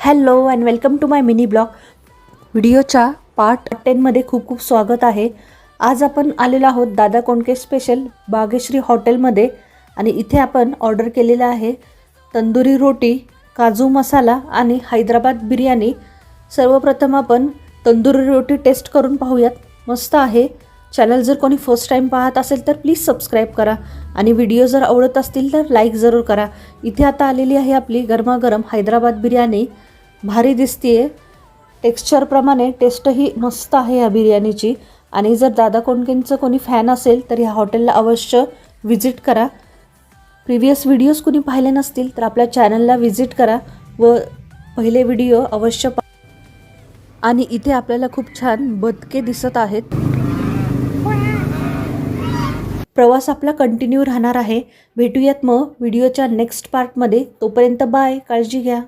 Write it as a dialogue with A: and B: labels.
A: Hello and welcome to my mini blog व्हिडिओच्या part टेनमध्ये खूप खूप स्वागत आहे. आज आपण आलेलो आहोत दादा कोंडके स्पेशल बागेश्री हॉटेलमध्ये आणि इथे आपण ऑर्डर केलेलं आहे तंदुरी रोटी काजू मसाला आणि हैदराबाद बिर्याणी. सर्वप्रथम आपण तंदुरी रोटी टेस्ट करून पाहूयात. मस्त आहे. चॅनल जर कोणी फर्स्ट टाईम पाहत असेल तर प्लीज सबस्क्राईब करा. आणि व्हिडिओ जर आवडत असतील तर लाईक जरूर करा. इथे आता आलेली आहे आपली गरमागरम हैदराबाद बिर्याणी. भारी दिसतीये. टेक्स्चरप्रमाणे टेस्टही मस्त आहे या बिर्याणीची. आणि जर दादा कोणकेंचं कोणी फॅन असेल तर ह्या हॉटेलला अवश्य व्हिजिट करा. प्रिव्हियस व्हिडिओज कुणी पाहिले नसतील तर आपल्या चॅनलला व्हिजिट करा व पहिले व्हिडिओ अवश्य पा आणि इथे आपल्याला खूप छान बदके दिसत आहेत. प्रवास आपला कंटिन्यू राहणार आहे. भेटूयात मग. व्हिडिओच्या नेक्स्ट पार्टमध्ये तोपर्यंत बाय काळजी घ्या.